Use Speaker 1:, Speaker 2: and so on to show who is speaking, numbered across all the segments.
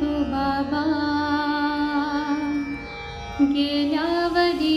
Speaker 1: तू बाबा गेल्यावरी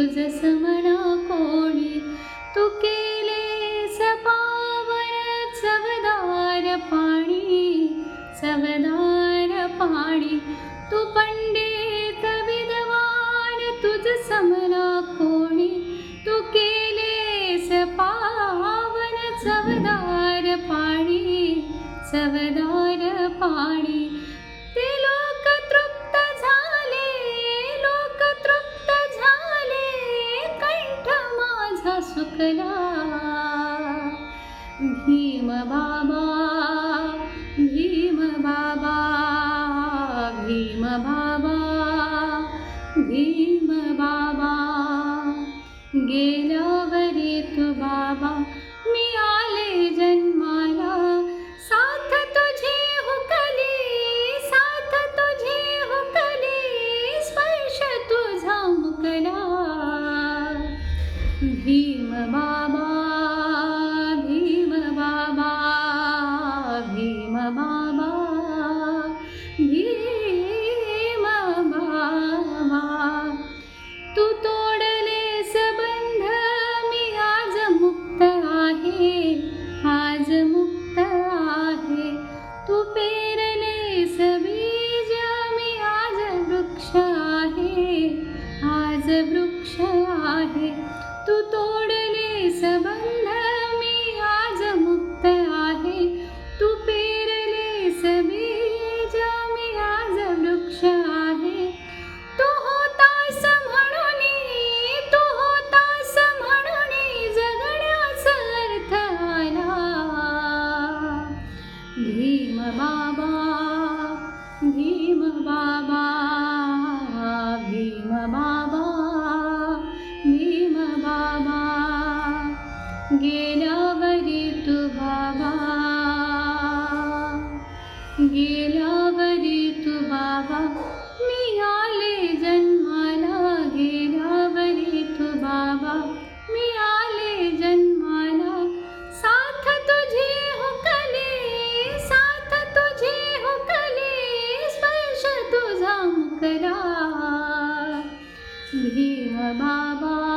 Speaker 1: तुझ समना कोणी तू केले पावन चवदार पाणी चवदार पाणी. तू पंडित विद्वान तुझ समना कोणी तू केले सपावन चवदार पाणी चवदार पाणी. बाबा भीम बाबा भीम बाबा भीम बाबा गेल्यावरी तू बाबा मी आले जन्माला. साथ तुझे हुकले साथ तुझे हुकले स्पर्श तुझा मुकला. भीम बाबा आहे आज मुक्त आहे. तू पेरलेस बीज मी आज वृक्ष आहे. आज वृक्ष आहे. तू तोडलेस बंध भीम बाबा भीम बाबा भीम बाबा भीम बाबा गे करा भिया बाबा